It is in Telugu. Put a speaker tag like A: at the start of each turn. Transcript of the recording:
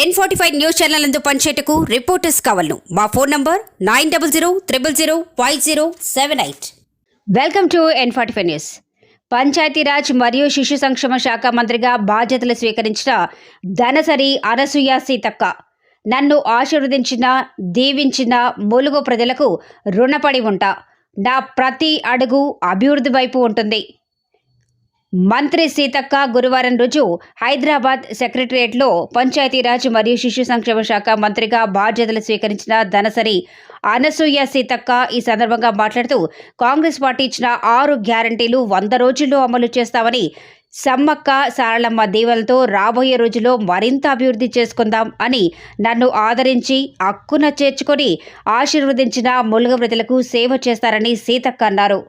A: ఎన్ ఫార్టీ ఫైవ్ న్యూస్ ఛానల్ అందు పనిచేయటకు రిపోర్టర్స్ కావాలను. మా phone number nine double zero triple zero five zero seven eight welcome to N forty five news Panchayatraj మరియు శిశు సంక్షేమ శాఖ మంత్రిగా బాధ్యతలు స్వీకరించిన ధనసరి అనసూయ సీతక్క. నన్ను ఆశీర్వదించిన దీవించిన ములుగు ప్రజలకు రుణపడి ఉంటా. నా ప్రతి అడుగు అభివృద్ధి వైపు ఉంటుంది. మంత్రి సీతక్క గురువారం రోజు హైదరాబాద్ సెక్రటరియట్లో పంచాయతీరాజ్ మరియు శిశు సంక్షేమ శాఖ మంత్రిగా బాధ్యతలు స్వీకరించిన ధనసరి అనసూయ సీతక్క ఈ సందర్భంగా మాట్లాడుతూ కాంగ్రెస్ పార్టీ ఇచ్చిన ఆరు గ్యారంటీలు వంద రోజుల్లో అమలు చేస్తామని సమ్మక్క సారళమ్మ దీవెలతో రాబోయే రోజుల్లో మరింత అభివృద్ధి చేసుకుందాం అని నన్ను ఆదరించి అక్కున చేర్చుకొని ఆశీర్వదించిన ములుగ ప్రజలకు సేవ చేస్తారని సీతక్క అన్నారు.